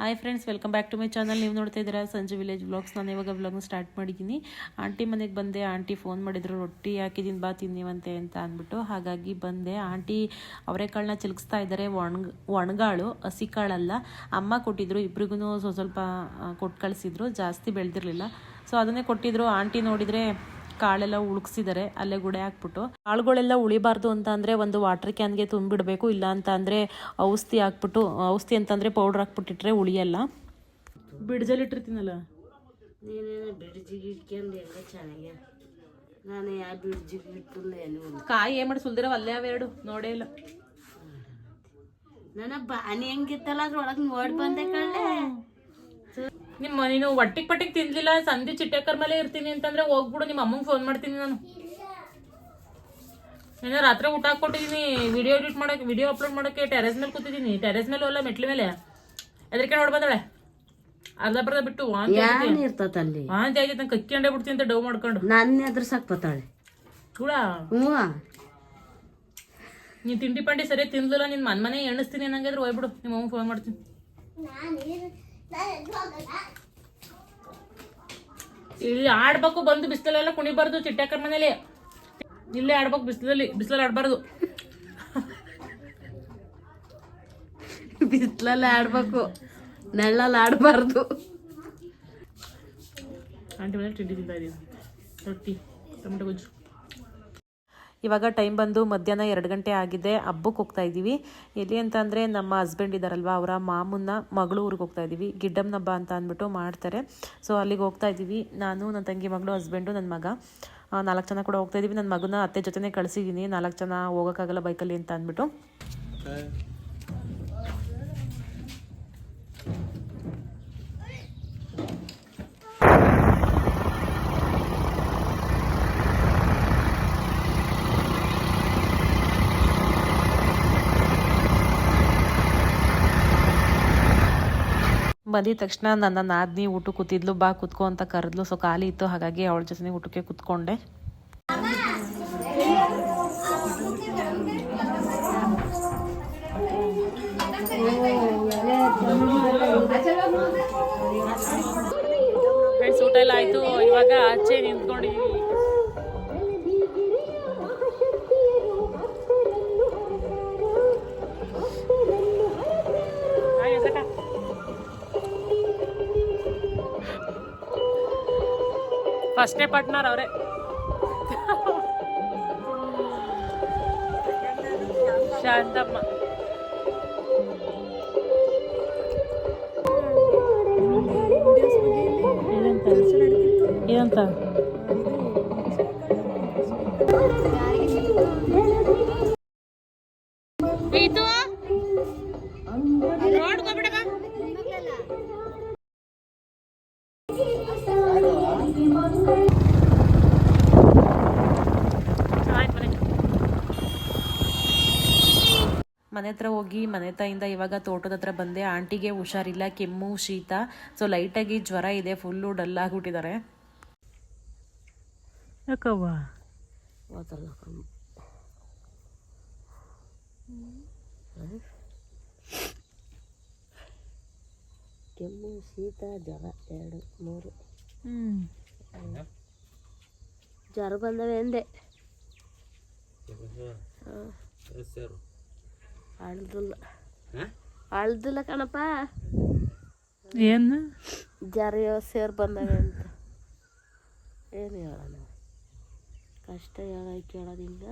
Hi friends welcome back to my channel ನೀವು ನೋಡ್ತಾ ಇದ್ದೀರಾ ಸಂಜೆ ವಿಲೇಜ್ ಬ್ಲಾಗ್ಸ್ ನಾನು ಇವಾಗ ವ್ಲಾಗ್ನ ಸ್ಟಾರ್ಟ್ ಮಾಡಿದ್ದೀನಿ. ಆಂಟಿ ಮನೆಗೆ ಬಂದೆ ಆಂಟಿ ಫೋನ್ ಮಾಡಿದ್ರು, ರೊಟ್ಟಿ ಹಾಕಿದ್ದೀನಿ ಬಾ ತಿನ್ನಿವಂತೆ ಅಂತ ಅಂದ್ಬಿಟ್ಟು. ಹಾಗಾಗಿ ಬಂದೆ. ಆಂಟಿ ಅವರೆಕಾಳನ್ನ ಚಿಲ್ಕಿಸ್ತಾ ಇದ್ದಾರೆ. ಒಣ ಒಣಗಾಳು, ಹಸಿ ಕಾಳಲ್ಲ. ಅಮ್ಮ ಕೊಟ್ಟಿದ್ರು ಇಬ್ರಿಗೂ ಸ್ವಲ್ಪ ಕೊಟ್ಟು ಕಳಿಸಿದ್ರು. ಜಾಸ್ತಿ ಬೆಳೆದಿರಲಿಲ್ಲ. ಸೊ ಅದನ್ನೇ ಕೊಟ್ಟಿದ್ರು. ಆಂಟಿ ನೋಡಿದರೆ ಕಾಳೆಲ್ಲ ಉಳುಕ್ಸಿದ್ದಾರೆ ಅಲ್ಲೇ ಗುಡೆ ಹಾಕ್ಬಿಟ್ಟು. ಕಾಳುಗಳೆಲ್ಲ ಉಳಿಬಾರ್ದು ಅಂತ ಅಂದರೆ ಒಂದು ವಾಟರ್ ಕ್ಯಾನ್ಗೆ ತುಂಬಿಡಬೇಕು ಇಲ್ಲ ಅಂತ ಅಂದರೆ ಔಷಧಿ ಹಾಕ್ಬಿಟ್ಟು ಔಷಧಿ ಅಂತಂದರೆ ಪೌಡ್ರ್ ಹಾಕ್ಬಿಟ್ಟಿಟ್ರೆ ಉಳಿಯಲ್ಲ. ಬಿಡ್ಜಲ್ ಇಟ್ಟಿರ್ತೀನಲ್ಲ? ನಾನು ಯಾವ ಬಿಡ್ಜಿಗೆ ಕಾಯಿ ಏನು ಮಾಡಿ ಸುಲ್ದಿರೋ ಅಲ್ಲೇ ಅವೆರಡು ನೋಡೇ ಇಲ್ಲ. ನನ್ನ ಬಾನಿ ಹೆಂಗಿತ್ತಲ್ಲ ಅದ್ರೊಳಗೆ ನೋಡಿ ಬಂದೆ ಕಳ್ಳೆ ನಿಮ್ಮ ನೀನು ಒಟ್ಟಿಗೆ ಪಟ್ಟಿಗೆ ತಿನ್ಲಿಲ್ಲ ಸಂಧಿ ಚಿಟ್ಟೆಕರ್ ಮೇಲೆ ಇರ್ತೀನಿ ಅಂತಂದ್ರೆ ಹೋಗ್ಬಿಡು ನಿಮ್ಮ ಅಮ್ಮಂಗೆ ಫೋನ್ ಮಾಡ್ತೀನಿ ನಾನು. ನಿನ್ನ ರಾತ್ರಿ ಊಟ ಹಾಕೊಟ್ಟಿದ್ದೀನಿ ವಿಡಿಯೋ ಎಡಿಟ್ ಮಾಡೋಕೆ ವಿಡಿಯೋ ಅಪ್ಲೋಡ್ ಮಾಡೋಕೆ ಟೆರೆಸ್ ಮೇಲೆ ಕೂತಿದ್ದೀನಿ ಟೆರೆಸ್ ಮೇಲೆ ಅಲ್ಲ ಮೆಟ್ಲ ಮೇಲೆ. ಎದ್ರಿಕೆ ನೋಡಿ ಬಂದಳೆ. ಅರ್ಧ ಬರ್ಧ ಬಿಟ್ಟು ವಾಂತಿ ಯಾನ್ ಇರ್ತತ ಅಲ್ಲಿ? ವಾಂತಿ ಆಗೈತೆ ನಂಗೆ ಕಕ್ಕಿಂಡೆ ಬಿಡ್ತೀನಿ ಅಂತ ಡವ್ ಮಾಡ್ಕೊಂಡು. ನನ್ನ ಅದ್ರ ಸಾಕ್ಬತ್ತಾಳೆ ಕೂಡ ಹ್ಞೂ ನೀನ್ ತಿಂಡಿ ಪಂಡಿ ಸರಿ ತಿನ್ಲಿಲ್ಲ ನಿನ್ ಮನ್ ಮನೆ ಎಣಿಸ್ತೀನಿ ಅನ್ನಂಗಿದ್ರೆ ಹೋಗ್ಬಿಡು ನಿಮ್ಮ ಅಮ್ಮ ಫೋನ್ ಮಾಡ್ತೀನಿ. ಇಲ್ಲಿ ಆಡ್ಬೇಕು, ಬಂದು ಬಿಸಿಲೆಲ್ಲ ಕುಣಿಬಾರ್ದು ಚಿಟ್ಟಕ್ಕರ ಮನೇಲಿ. ಇಲ್ಲೇ ಆಡ್ಬೇಕು, ಬಿಸಿಲಲ್ಲಿ ಬಿಸಿಲಲ್ಲಿ ಆಡ್ಬಾರ್ದು. ಬಿಸ್ಲಲ್ಲಿ ಆಡ್ಬೇಕು, ನೆಳ್ಳಲ್ಲಿ ಆಡಬಾರ್ದು. ಆಂಟಿ ಮನೇಲಿ ತಿಂಡಿ ತಿಂತಾ ಇದೀವಿ ರೊಟ್ಟಿ, ಟೊಮೆಟೊ ಗೊಜ್ಜು. ಇವಾಗ ಟೈಮ್ ಬಂದು ಮಧ್ಯಾಹ್ನ ಎರಡು ಗಂಟೆ ಆಗಿದೆ, ಹಬ್ಬಕ್ಕೆ ಹೋಗ್ತಾ ಇದ್ದೀವಿ. ಎಲ್ಲಿ ಅಂತ ಅಂದರೆ ನಮ್ಮ ಹಸ್ಬೆಂಡ್ ಇದ್ದಾರಲ್ವ ಅವರ ಮಾಮನ್ನ ಮಗಳು ಊರಿಗೆ ಹೋಗ್ತಾ ಇದ್ದೀವಿ. ಗಿಡ್ಡಮ್ಮನ ಹಬ್ಬ ಅಂತ ಅಂದ್ಬಿಟ್ಟು ಮಾಡ್ತಾರೆ. ಸೊ ಅಲ್ಲಿಗೆ ಹೋಗ್ತಾ ಇದ್ದೀವಿ. ನಾನು, ನನ್ನ ತಂಗಿ ಮಗಳು ಹಸ್ಬೆಂಡು ನನ್ನ ಮಗ. ನಾಲ್ಕು ಜನ ಕೂಡ ಹೋಗ್ತಾ ಇದ್ದೀವಿ. ನನ್ನ ಮಗನ ಅತ್ತೆ ಜೊತೆನೇ ಕಳಿಸಿದ್ದೀನಿ. ನಾಲ್ಕು ಜನ ಹೋಗೋಕ್ಕಾಗಲ್ಲ ಬೈಕಲ್ಲಿ ಅಂತ ಅಂದ್ಬಿಟ್ಟು. ಬಂದಿದ ತಕ್ಷಣ ನನ್ನ ನಾದ್ನಿ ಊಟ ಕೂತಿದ್ಲು ಬಾ ಕುತ್ಕೋ ಅಂತ ಕರೆದ್ಲು. ಸೊ ಖಾಲಿ ಇತ್ತು. ಹಾಗಾಗಿ ಅವಳ ಜೊತೆ ಊಟಕ್ಕೆ ಕುತ್ಕೊಂಡೆ. ಊಟ ಎಲ್ಲ ಆಯ್ತು. ಇವಾಗ ಆಚೆ ನಿಂತ್ಕೊಂಡಿದ್ದೀವಿ ಹಾಯ್ ಅಸಕ. ಪಟ್ನರ್ ಅವರೇ ಶಾಂತಮ್ಮ ಏನಂತ ಮನೆ ಹತ್ರ ಹೋಗಿ ಮನೆ ತಾಯಿಂದ ಇವಾಗ ತೋಟದ ಹತ್ರ ಬಂದೆ. ಆಂಟಿಗೆ ಹುಷಾರಿಲ್ಲ ಕೆಮ್ಮು ಶೀತ. ಸೊ ಲೈಟಾಗಿ ಜ್ವರ ಇದೆ ಫುಲ್ಲು ಡಲ್ ಆಗಿಬಿಟ್ಟಿದ್ದಾರೆ. ಕೆಮ್ಮು ಶೀತ ಜ್ವರ ಎರಡು ಮೂರು. ಹ್ಞೂ ಜ್ವರ ಬಂದವೆ ಎಂದೆ ಅಳ್ದಿಲ್ಲ ಅಳ್ದಿಲ್ಲ ಕಣಪ್ಪ. ಏನು? ಜ್ವರ ಸೇರ್ ಬಂದವೆ ಅಂತ. ಏನು ಹೇಳೋಣ ಕಷ್ಟ ಹೇಳ ಕೇಳೋದು ಹಿಂಗ.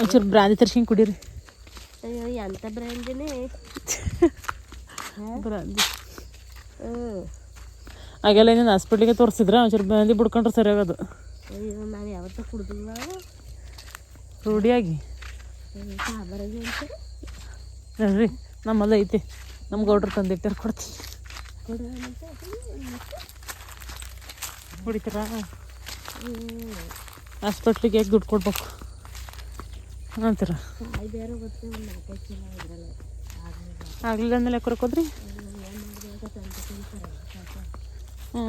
ಒಂಚೂರು ಬ್ರಾಂದಿ ತರ್ಸ್ಕೊಂಡು ಕುಡೀರಿ. ಅಯ್ಯೋ ಎಂತ ಬ್ರಾಂದಿನೇ? ಬ್ರಾಂದಿ. ಹ್ಞೂ. ಹಾಗೆಲ್ಲ ಇನ್ನೇನು ಹಾಸ್ಪಿಟ್ಲಿಗೆ ತೋರಿಸಿದ್ರೆ ಒಂಚೂರು ಬ್ರಾಂದಿ ಬಿಡ್ಕೊಂಡ್ರೆ ಸರಿಯಾಗೋದು ಅಯ್ಯೋ ನಾನು ಯಾವತ್ತೂ ಕುಡಿದಿಲ್ಲ. ರೂಢಿಯಾಗಿ ನೋಡ್ರಿ ನಮ್ಮಲ್ಲ ಐತಿ. ನಮ್ಗೆ ಗೌಡ್ರು ತಂದಿಟ್ಟಾರ ಕೊಡ್ತೀನಿ. ಕುಡಿತೀರಾ? ಹಾಸ್ಪಿಟ್ಲಿಗೆ ದುಡ್ಡು ಕೊಡ್ಬೇಕು. ಅಂತೀರ ಆಗಲಿಲ್ಲ ಅಂದಮೇಲೆ ಕೊರಕೋದ್ರಿ ಹ್ಞೂ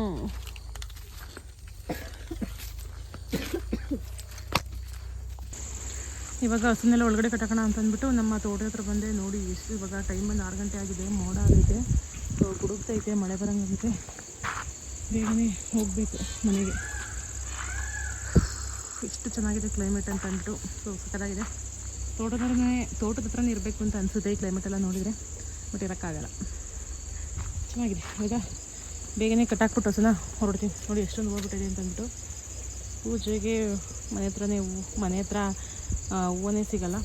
ಇವಾಗ ಹಸುನೆಲ್ಲ ಒಳಗಡೆ ಕಟ್ಟಕೋಣ ಅಂತ ಅಂದ್ಬಿಟ್ಟು ನಮ್ಮ ತೋಟದ ಹತ್ರ ಬಂದೆ. ನೋಡಿ, ಎಷ್ಟು ಇವಾಗ ಟೈಮ್ ಬಂದು ಆರು ಗಂಟೆ ಆಗಿದೆ. ಮೋಡ ಆಗೈತೆ. ಗುಡುಗ್ತೈತೆ, ಮಳೆ ಬರಂಗೈತೆ. ಬೇಗನೆ ಹೋಗಬೇಕು ಮನೆಗೆ. ಚೆನ್ನಾಗಿದೆ ಕ್ಲೈಮೇಟ್ ಅಂತ ಅಂದ್ಬಿಟ್ಟು. ಸೊ ಸಕ್ಕತ್ತಾಗಿದೆ ತೋಟದಲ್ಲೇ ತೋಟದ ಹತ್ರನೇ ಇರಬೇಕು ಅಂತ ಅನಿಸುತ್ತೆ ಈ ಕ್ಲೈಮೇಟ್ ಎಲ್ಲ ನೋಡಿದರೆ ಬಟ್ ಇರೋಕ್ಕಾಗಲ್ಲ. ಚೆನ್ನಾಗಿದೆ. ಇವಾಗ ಬೇಗನೆ ಕಟ್ಟಾಕ್ಬಿಟ್ಟು ಹೊಸನ ಹೊರಡ್ತೀನಿ. ನೋಡಿ, ಎಷ್ಟೊಂದು ಹೋಗ್ಬಿಟ್ಟಿದೆ ಅಂತ ಅಂದ್ಬಿಟ್ಟು. ಪೂಜೆಗೆ ಮನೆ ಹತ್ರನೇ ಹೂವು ಮನೆ ಹತ್ರ ಹೂವನೇ ಸಿಗಲ್ಲ.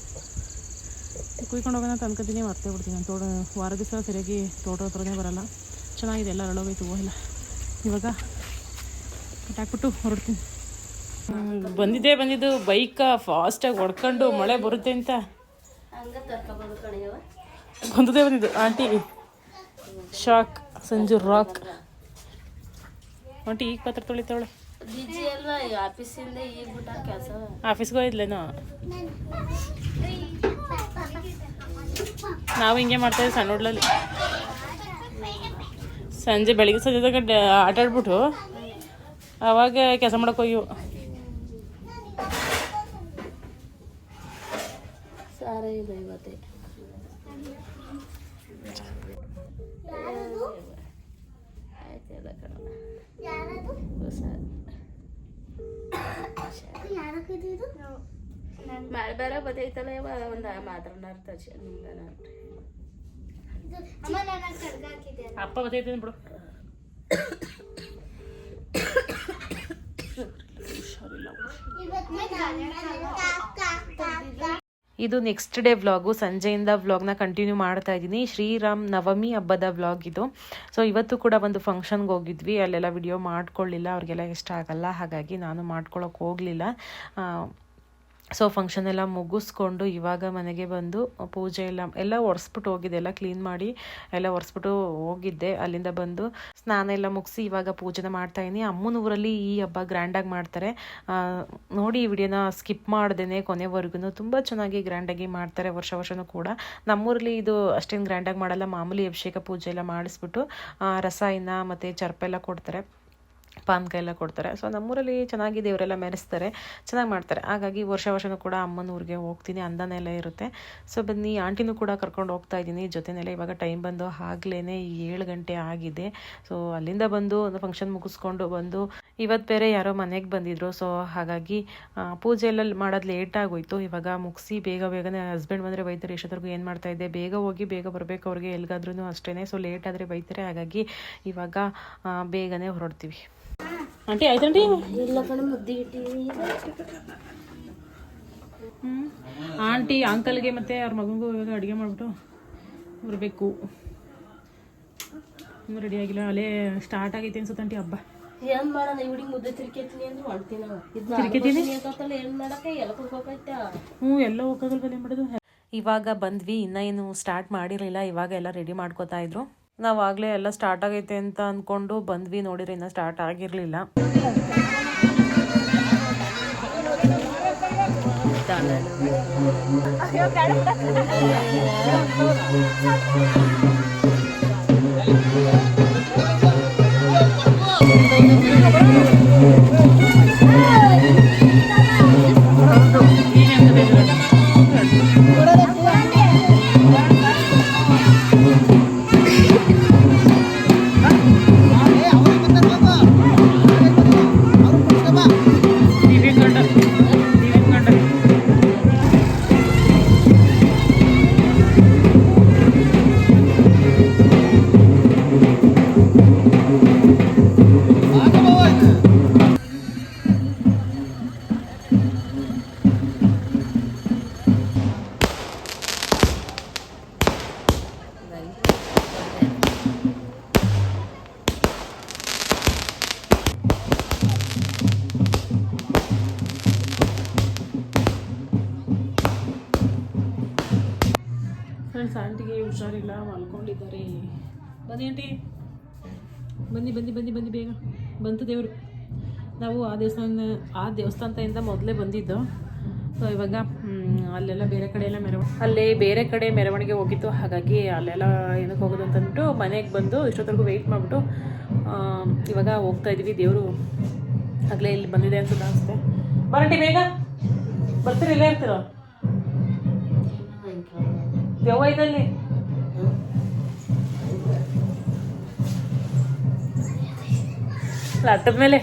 ಕುಯ್ಕೊಂಡು ಹೋಗೋಣ ಅಂತ ಅನ್ಕೋತೀನಿ, ಮರ್ತೇ ಬಿಡ್ತೀನಿ ನಾನು. ತೋಟ ವಾರ ದಿವಸ ಸರಿಯಾಗಿ ತೋಟ ಹತ್ರನೇ ಬರೋಲ್ಲ. ಚೆನ್ನಾಗಿದೆ, ಎಲ್ಲ ಅರಳೋಗೈತೆ ಹೂವು ಎಲ್ಲ ಇವಾಗ ಕಟ್ಟಾಕ್ಬಿಟ್ಟು ಹೊರಡ್ತೀನಿ. ಬಂದಿದ್ದೆ ಬಂದಿದ್ದು. ಬೈಕ ಫಾಸ್ಟಾಗಿ ಹೊಡ್ಕೊಂಡು ಮಳೆ ಬರುತ್ತೆ ಅಂತ. ಬಂದದೇ ಬಂದಿದ್ದು. Aunty shock Sanju rock aunty ಈಗ ಪತ್ರ ತೊಳಿತಾವಳೆ ಆಫೀಸ್ಗೆ ಹೋಗಿದ್ಲೇನೋ ನಾವು ಹಿಂಗೆ ಮಾಡ್ತಾಯಿದ್ವಿ ಸಣ್ಣ ಹುಡ್ಲಲ್ಲಿ. ಸಂಜೆ ಬೆಳಿಗ್ಗೆ ಸಂಜೆ ಆಟಾಡ್ಬಿಟ್ಟು ಆಟ ಆಡ್ಬಿಟ್ಟು ಆವಾಗ ಕೆಲಸ ಮಾಡಕ್ಕೆ ಹೋಗಿವು. ಸಾರ ದೈವತೆ ಆಯ್ತಲ್ಲ ಕಣ. ಮಳೆ ಬೇರೆ ಬದೈತಲ್ಲ ಇವ ಒಂದು ಮಾತಾಡೋಣ ತರ್ಸಿ ನಿಮ್ಗೆ ಅಪ್ಪ ಬರ್ತೈತೆ ಬಿಡು. ಇದು ನೆಕ್ಸ್ಟ್ ಡೇ ವ್ಲಾಗು ಸಂಜೆಯಿಂದ ವ್ಲಾಗ್ನ ಕಂಟಿನ್ಯೂ ಮಾಡ್ತಾ ಇದ್ದೀನಿ. ಶ್ರೀರಾಮ್ ನವಮಿ ಹಬ್ಬದ ವ್ಲಾಗ್ ಇದು. ಸೊ ಇವತ್ತು ಕೂಡ ಒಂದು ಫಂಕ್ಷನ್ಗೆ ಹೋಗಿದ್ವಿ. ಅಲ್ಲೆಲ್ಲ ವಿಡಿಯೋ ಮಾಡ್ಕೊಳ್ಳಿಲ್ಲ. ಅವ್ರಿಗೆಲ್ಲ ಇಷ್ಟ ಆಗಲ್ಲ. ಹಾಗಾಗಿ ನಾನು ಮಾಡ್ಕೊಳ್ಳೋಕೆ ಹೋಗಲಿಲ್ಲ. ಸೊ ಫಂಕ್ಷನ್ ಎಲ್ಲ ಮುಗಿಸ್ಕೊಂಡು ಇವಾಗ ಮನೆಗೆ ಬಂದು ಪೂಜೆ ಎಲ್ಲ ಎಲ್ಲ ಒರೆಸ್ಬಿಟ್ಟು ಹೋಗಿದ್ದೆ. ಎಲ್ಲ ಕ್ಲೀನ್ ಮಾಡಿ ಎಲ್ಲ ಒರೆಸ್ಬಿಟ್ಟು ಹೋಗಿದ್ದೆ. ಅಲ್ಲಿಂದ ಬಂದು ಸ್ನಾನ ಎಲ್ಲ ಮುಗಿಸಿ ಇವಾಗ ಪೂಜೆನ ಮಾಡ್ತಾ ಇದ್ದೀನಿ. ಅಮ್ಮನ ಊರಲ್ಲಿ ಈ ಹಬ್ಬ ಗ್ರ್ಯಾಂಡಾಗಿ ಮಾಡ್ತಾರೆ. ನೋಡಿ ಈ ವಿಡಿಯೋನ ಸ್ಕಿಪ್ ಮಾಡ್ದೇನೆ ಕೊನೆವರೆಗೂ ತುಂಬ ಚೆನ್ನಾಗಿ ಗ್ರ್ಯಾಂಡಾಗಿ ಮಾಡ್ತಾರೆ ವರ್ಷ ವರ್ಷವೂ ಕೂಡ. ನಮ್ಮೂರಲ್ಲಿ ಇದು ಅಷ್ಟೇನು ಗ್ರ್ಯಾಂಡಾಗಿ ಮಾಡಲ್ಲ. ಮಾಮೂಲಿ ಅಭಿಷೇಕ ಪೂಜೆ ಎಲ್ಲ ಮಾಡಿಸ್ಬಿಟ್ಟು ರಸ ರಸಾಯನ ಮತ್ತು ಚರ್ಪೆಲ್ಲ ಕೊಡ್ತಾರೆ. ಪಾನ್ಕ ಎಲ್ಲ ಕೊಡ್ತಾರೆ. ಸೊ ನಮ್ಮೂರಲ್ಲಿ ಚೆನ್ನಾಗಿ ದೇವರೆಲ್ಲ ಮೆರೆಸ್ತಾರೆ, ಚೆನ್ನಾಗಿ ಮಾಡ್ತಾರೆ. ಹಾಗಾಗಿ ವರ್ಷ ವರ್ಷನೂ ಕೂಡ ಅಮ್ಮನ ಊರಿಗೆ ಹೋಗ್ತೀನಿ ಅಂದನೆಲ್ಲ ಇರುತ್ತೆ. ಸೊ ಬನ್ನಿ, ಆಂಟಿನೂ ಕೂಡ ಕರ್ಕೊಂಡು ಹೋಗ್ತಾ ಇದ್ದೀನಿ. ಜೊತೆನೆಲ್ಲ ಇವಾಗ ಟೈಮ್ ಬಂದು ಆಗ್ಲೇ ಏಳು ಗಂಟೆ ಆಗಿದೆ. ಸೊ ಅಲ್ಲಿಂದ ಬಂದು ಒಂದು ಫಂಕ್ಷನ್ ಮುಗಿಸ್ಕೊಂಡು ಬಂದು ಇವತ್ತು ಬೇರೆ ಯಾರೋ ಮನೆಗೆ ಬಂದಿದ್ರು. ಸೊ ಹಾಗಾಗಿ ಪೂಜೆ ಎಲ್ಲ ಮಾಡೋದು ಲೇಟ್ ಆಗೋಯ್ತು. ಇವಾಗ ಮುಗಿಸಿ ಬೇಗ ಬೇಗನೆ ಹಸ್ಬೆಂಡ್ ಬಂದರೆ ಬೈತಾರೆ ಎಷ್ಟೊತ್ತರೆಗೂ ಏನು ಮಾಡ್ತಾ ಇದ್ದೆ? ಬೇಗ ಹೋಗಿ ಬೇಗ ಬರಬೇಕು ಅವ್ರಿಗೆ. ಎಲ್ಲಿಗಾದ್ರೂ ಅಷ್ಟೇ ಸೊ ಲೇಟ್ ಆದರೆ ಬೈತಾರೆ. ಹಾಗಾಗಿ ಇವಾಗ ಬೇಗನೆ ಹೊರಡ್ತೀವಿ. ಆಂಟಿ ಆಯ್ತಂಟಿ? ಇಲ್ಲ ಕಣ ಮುದ್ದಿ ಇಟ್ಟಿದ್ದೀನಿ ಹ್ಞೂ ಆಂಟಿ ಅಂಕಲ್ಗೆ ಮತ್ತು ಅವ್ರ ಮಗನಿಗೂ ಇವಾಗ ಅಡುಗೆ ಮಾಡಿಬಿಟ್ಟು ಬರಬೇಕು. ಇನ್ನೂ ರೆಡಿ ಆಗಿಲ್ಲ. ಅಲ್ಲೇ ಸ್ಟಾರ್ಟ್ ಆಗೈತೆ ಅನ್ಸುತ್ತೆ ಆಂಟಿ ಹಬ್ಬ. ಏನು ಮಾಡೋಣ ಇವ್ಡಿ ಮುದ್ದೆ ತಿರ್ಕೇತೀನಿ ಅಂದ್ರೆ ಮಾಡ್ತೀನಿ? ತಿರ್ಕೇತೀನಿ? ಏನು ಮಾಡಕ್ಕೆ? ಎಲ್ಲ ಕುಡ್ಕೋಕೈತ ಹ್ಞೂ ಎಲ್ಲ ಹೋಗೋಗಲ್ವಲ್ಲ ಏನು ಮಾಡೋದು? ಇವಾಗ ಬಂದ್ವಿ ಇನ್ನೂ ಏನು ಸ್ಟಾರ್ಟ್ ಮಾಡಿರಲಿಲ್ಲ. ಇವಾಗ ಎಲ್ಲ ರೆಡಿ ಮಾಡ್ಕೋತಾ ಇದ್ರು. ನಾವು ಎಲ್ಲ ಸ್ಟಾರ್ಟ್ ಆಗೈತೆ ಅಂತ ಅಂದ್ಕೊಂಡು ಬಂದ್ವಿ ನೋಡಿದ್ರೆ ಇನ್ನೂ ಸ್ಟಾರ್ಟ್ ಆಗಿರಲಿಲ್ಲ. ಹುಷಾರಿಲ್ಲ ಮಲ್ಕೊಂಡಿದ್ದಾರೆ. ಬನ್ನಿ ಆಂಟಿ. ಬನ್ನಿ ಬನ್ನಿ ಬನ್ನಿ ಬನ್ನಿ ಬೇಗ. ಬಂತು ದೇವರು. ನಾವು ಆ ದೇವಸ್ಥಾನ ಆ ದೇವಸ್ಥಾನದಿಂದ ಮೊದಲೇ ಬಂದಿದ್ದು. ಸೊ ಇವಾಗ ಅಲ್ಲೆಲ್ಲ ಬೇರೆ ಕಡೆ ಎಲ್ಲ ಮೆರವಣಿಗೆ ಅಲ್ಲೇ ಬೇರೆ ಕಡೆ ಮೆರವಣಿಗೆ ಹೋಗಿತ್ತು. ಹಾಗಾಗಿ ಅಲ್ಲೆಲ್ಲ ಏನಕ್ಕೆ ಹೋಗೋದು ಅಂತಂದ್ಬಿಟ್ಟು ಮನೆಗೆ ಬಂದು ಇಷ್ಟೊತ್ತರೆಗೂ ವೆಯ್ಟ್ ಮಾಡಿಬಿಟ್ಟು ಇವಾಗ ಹೋಗ್ತಾ ಇದ್ದೀವಿ. ದೇವರು ಆಗಲೇ ಇಲ್ಲಿ ಬಂದಿದೆ ಅಂತ ಅನಿಸುತ್ತೆ ಬರಂಟಿ ಬೇಗ. ಬರ್ತೀರಿ ಇಲ್ಲೇ ಇರ್ತೀರ? ದೆವ್ವ ಐತಲ್ಲಿ ಲಟ್ಟದ ಮೇಲೆ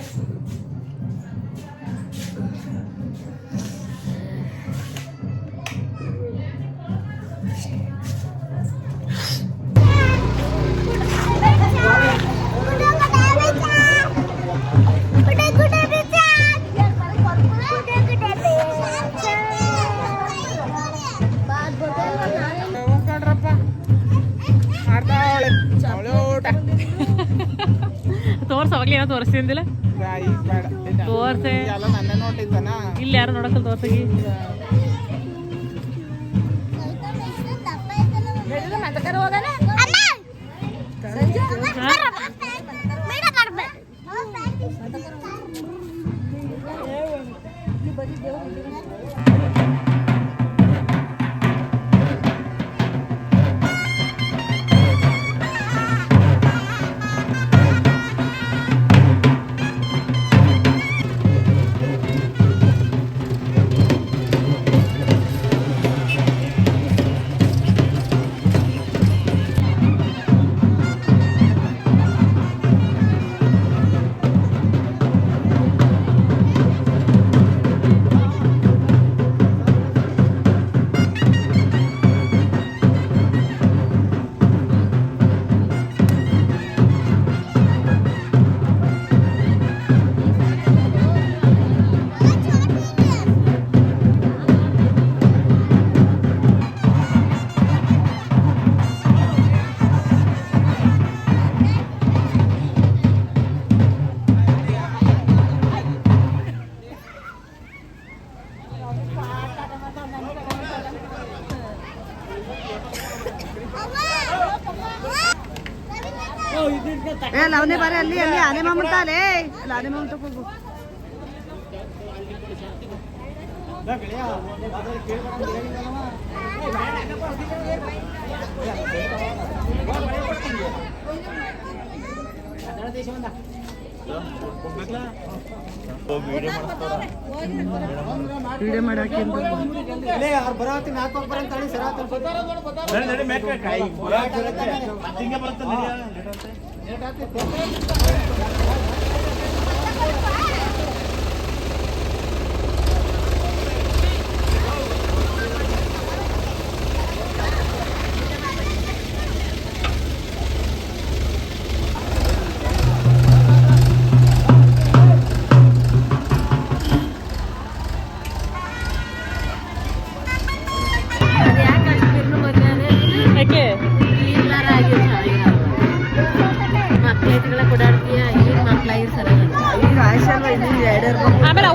ತೋರ್ಸ ಅವಾಗ್ಲೇ ಏನೋ ತೋರಿಸ್ತಿದ್ದಿಲ್ಲ ತೋರ್ಸೆ. ಇಲ್ಲಿ ಯಾರು ನೋಡಕಲ್ ತೋರ್ಸಗಿ? ಏ ಲವನೆ ಬಾರೆ ಅಲ್ಲಿ ಅಲ್ಲಿ ಆನೆ ಮಾಮಂತಾಲೆ ಅಲ್ಲಿ ಆನೆ ಮಾಮ ತಗೋಗು ವಿಡಿಯೋ ಮಾಡಕ್ಕೆ ಅಂತ ಯಾಕೆ ¡Vamos! ¡Vamos! ¡Vamos! ¡Vamos!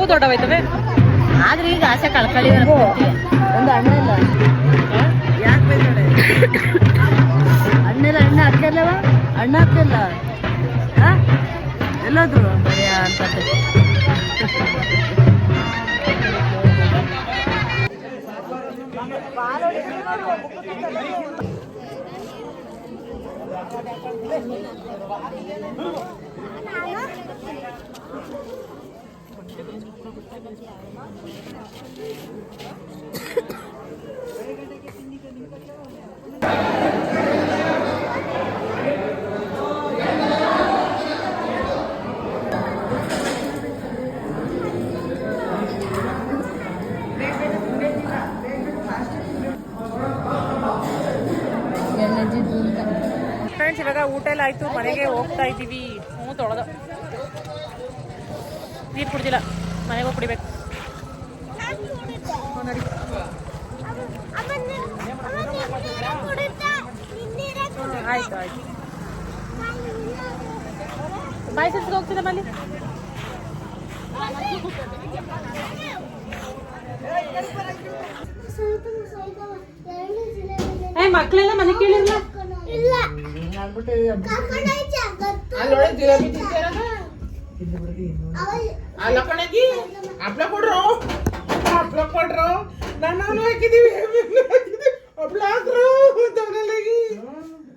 ದೊಡ್ಡವೈತವೆ ಆದ್ರೆ ಈಗ ಆಸೆ ಕಳ್ಕಳಿ ಒಂದು ಅಣ್ಣ ಇಲ್ಲ. ಯಾಕೆ ಅಣ್ಣೆಲ್ಲ ಅಣ್ಣ ಇಲ್ಲ ಅಣ್ಣ ಹಾ? ಎಲ್ಲೋದ್ರು ಅಂತ ಫ್ರೆಂಡ್ಸ್ ಇವಾಗ ಊಟ ಎಲ್ಲ ಆಯ್ತು. ಮನೆಗೆ ಹೋಗ್ತಾ ಇದ್ದೀವಿ. ಹ್ಞೂ ತೊಳೆದ. ನೀರು ಕುಡ್ದಿಲ್ಲ ಮನೆಗೆ ಹೋಗಿ ಕುಡಿಬೇಕು ಹ್ಞೂ ನಡಿ ಹ್ಞೂ ಆಯ್ತು ಆಯ್ತು ಬಾಯ್ ಸಿಲ್ಸ್ಗೆ ಹೋಗ್ತಿದ್ದ ಮಲ್ಲಿ ಏ ಮಕ್ಕಳೆಲ್ಲ ಮನೆ ಕೇಳಿರಲ್ಲ ಅಲ್ಲೊಳಗೆ ಜಿಲೇಬಿ ತಿಂತೀರಲ್ಲ ಅಲ್ಲ ಕಣಗಿ ಹಪ್ಳ ಕೊಡ್ರು. ಹಪ್ಳ ಕೊಡ್ರು. ನಾನು ಹಾಕಿದೀವಿ ಹಾಕಿದೀವಿ ಹಪ್ಳ ಹಾಕ್ರು. ತಗೊಳ್ಳಗಿ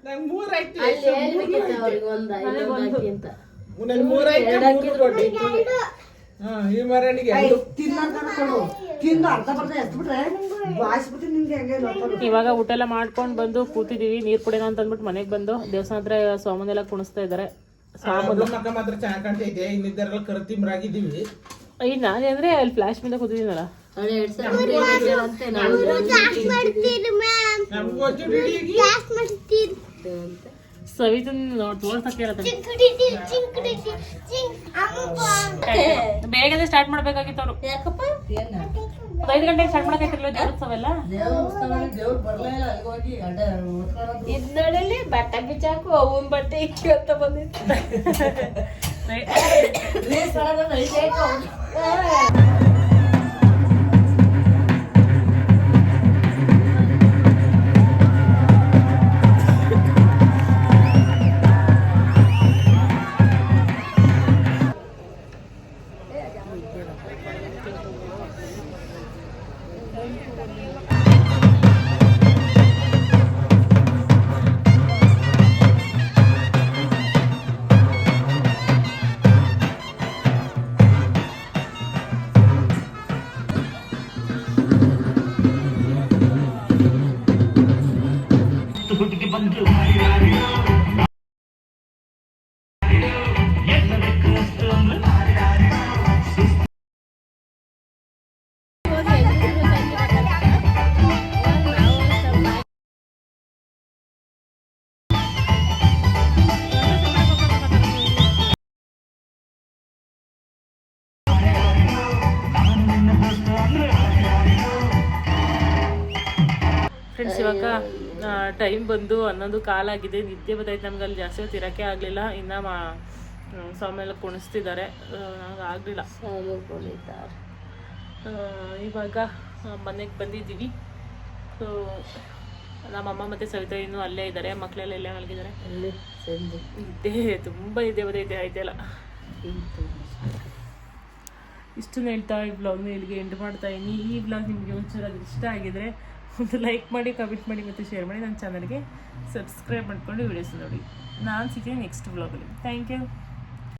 ನಂಗೆ ಮೂರ್ ಆಯ್ತು ಅವ್ರಿಗೆ ಒಂದ್ ಐದು ಹಾಕಿ ಅಂತ. ನನ್ ಮೂರ್ ಆಯ್ತು ಮೂರು ಹಾ ಈ ಮರಣಿಗೆ. ತಿಂದು ಅರ್ಧ ಬರ್ಧ ಎಸ್ಬಿಟ್ರೆ ಬಾಯಿಸ್ಬಿಟ್ಟು ನಿಂಗೆ ಹೆಂಗೆ ನೋಡ್ತಾರೆ ಇವಾಗ ಊಟ ಎಲ್ಲ ಮಾಡ್ಕೊಂಡು ಬಂದು ಕೂತಿದೀವಿ. ನೀರು ಕುಡಿಯೋಣ ಅಂತ ಅಂದ್ಬಿಟ್ಟು ಮನೆಗೆ ಬಂದು. ದೇವಸ್ಥಾನ ಹತ್ರ ಸೋಮನೆಲ್ಲ ಕುಣಿಸ್ತಾ ಇದ್ದಾರೆ ಒಬ್ಳು ಮಕ್ಕ ಮಾತ್ರ ಚೆನ್ನಾಗ್ ಕಾಣ್ತೈತೆ ಇನ್ನಿದ್ದರೆಲ್ಲ ಕರ್ತಿಮ್ರಾಗಿದ್ದೀವಿ ಈಗ ನಾನೇ ಅಂದ್ರೆ ಅಲ್ಲಿ ಫ್ಲಾಶ್ ಮೇಲೆ ಕೂತಿದ್ದೀನಲ್ಲ. ನಮಗೂ ಸವಿತನ್ ತೋರ್ಸಕ್ಕೆ ಇರತ್ತೆ ಬೇಗನೆ ಸ್ಟಾರ್ಟ್ ಮಾಡ್ಬೇಕಾಗಿತ್ತು ಅವರು ಯಾಕಪ್ಪ ಐದು ಗಂಟೆಗೆ ಸ್ಟಾರ್ಟ್ ಮಾಡಕ್ಕಾಯ್ತಿರ್ಲಿಲ್ಲ ದೇವೋತ್ಸವ ಎಲ್ಲ? ದೇವ್ರು ಬರಲೇ ಇಲ್ಲ ಅಲ್ಲಿ ಹೋಗಿ ಅಡ್ಡ ಹೊತ್ಕೊಳ್ಳೋದು. ಇದ್ ನೋಡಲ್ಲಿ ಬಟ್ಟೆ ಬಿಚ್ಚಾಕು ಅವನ್ ಬಟ್ಟೆ ಇಕ್ಕಿ ಅಂತ ಬಂದಿತ್ತು. ರೇಸ್ ಟೈಮ್ ಬಂದು ಹನ್ನೊಂದು ಕಾಲಾಗಿದೆ ನಿದ್ದೆ ಬತ್ತಾಯ್ತು ನಮ್ಗೆ ಅಲ್ಲಿ ಜಾಸ್ತಿ ಹೊತ್ತು ಇರೋಕ್ಕೆ ಆಗಲಿಲ್ಲ. ಇನ್ನು ಮಾ ಸ್ವಾಮಿಯೆಲ್ಲ ಕುಣಿಸ್ತಿದ್ದಾರೆ. ನಂಗೆ ಆಗಲಿಲ್ಲ. ಇವಾಗ ಮನೆಗೆ ಬಂದಿದ್ದೀವಿ. ಸೊ ನಮ್ಮಮ್ಮ ಮತ್ತು ಸವಿತಾ ಇನ್ನೂ ಅಲ್ಲೇ ಇದ್ದಾರೆ. ಮಕ್ಕಳೆಲ್ಲ ಇಲ್ಲೇ ಮಲಗಿದ್ದಾರೆ. ಇದ್ದೇ ತುಂಬ ನಿದ್ದೆ ತುಂಬ ನಿದ್ದೆ ಬದೈತೆ ಆಯ್ತಲ್ಲ ಇಷ್ಟನ್ನು ಹೇಳ್ತಾ ಈ ಬ್ಲಾಗ್ನ ಇಲ್ಲಿಗೆ ಎಂಡ್ ಮಾಡ್ತಾ ಇದ್ದೀನಿ. ಈ ಬ್ಲಾಗ್ ನಿಮಗೆ ಒಂಚೂರು ಅದು ಇಷ್ಟ ಆಗಿದ್ರೆ ಒಂದು ಲೈಕ್ ಮಾಡಿ ಕಮೆಂಟ್ ಮಾಡಿ ಮತ್ತು ಶೇರ್ ಮಾಡಿ ನನ್ನ ಚಾನಲ್ಗೆ ಸಬ್ಸ್ಕ್ರೈಬ್ ಮಾಡ್ಕೊಂಡು ವಿಡಿಯೋಸ್ ನೋಡಿ. ನಾನು ಸಿಗ್ತೀನಿ ನೆಕ್ಸ್ಟ್ ಬ್ಲಾಗಲ್ಲಿ ಥ್ಯಾಂಕ್ ಯು